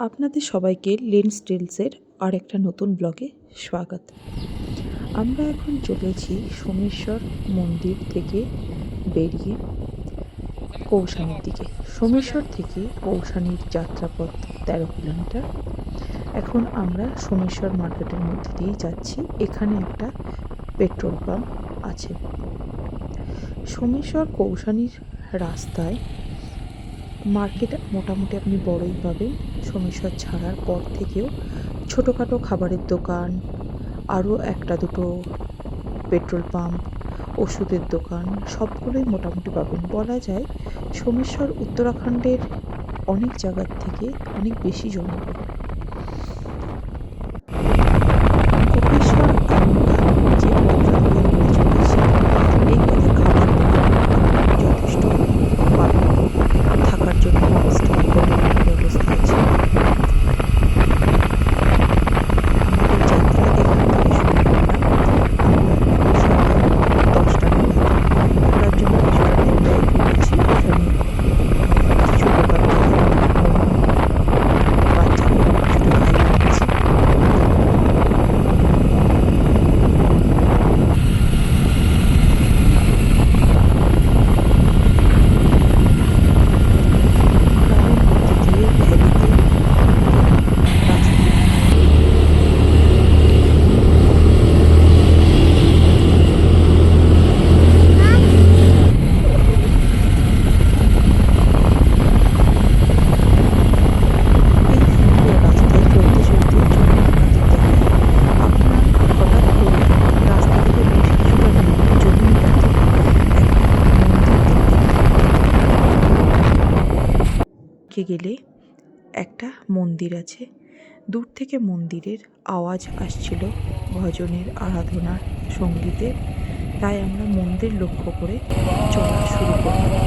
আপনাদের সবাইকে লেন্স টেলসের আর একটা নতুন ব্লগে স্বাগত। আমরা এখন চলেছি সোমেশ্বর মন্দির থেকে বেরিয়ে কৌশানির দিকে। সোমেশ্বর থেকে কৌশানির যাত্রাপথ তেরো কিলোমিটার। এখন আমরা সোমেশ্বর মার্কেটের মধ্যে দিয়েই যাচ্ছি। এখানে একটা পেট্রোল পাম্প আছে। সোমেশ্বর কৌশানির রাস্তায় মার্কেট মোটামুটি আপনি বড়ই পাবেন। সোমেশ্বর ছাড়ার পর থেকেও ছোটোখাটো খাবারের দোকান, আরও একটা দুটো পেট্রোল পাম্প, ওষুধের দোকান, সবগুলোই মোটামুটি পাবেন। বলা যায় সোমেশ্বর উত্তরাখণ্ডের অনেক জায়গার থেকে অনেক বেশি জনবহুল দেখতে গেলে একটা মন্দির আছে। দূর থেকে মন্দিরের আওয়াজ আসছিল ভজনের আরাধনার সঙ্গীতের। তাই আমরা মন্দির লক্ষ্য করে চলা শুরু করলাম।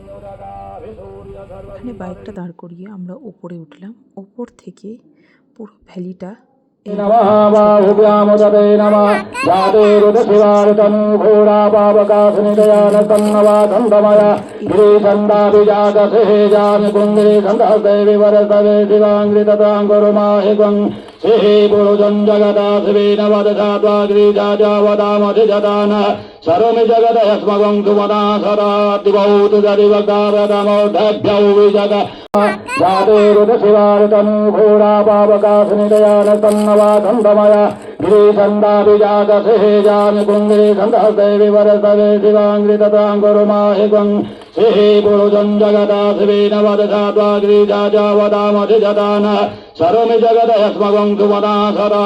এখানে বাইকটা দাঁড় করিয়ে আমরা ওপরে উঠলাম। ওপর থেকে পুরো ভ্যালিটা এই श्रीः पुरुजम् जगदा शिवीनवदधा द्वाग्रीजा वदामधिजानमि जगदं सुमदासदादिभौ तु जिवगावदनो दग्भ्यौ विजेवादया गिरिगन्धाभिजातसिहेजामि पुङ्गिरिगन्धस्तैवि वरसवे शिवाङ्गितताङ्गुरुमाहिगं सिहे पुरुषं जगदा शिवेन वदधात्वा गिरिजाजा वदामधिजदान सर्वमि जगदयस्मगं सुमना सदा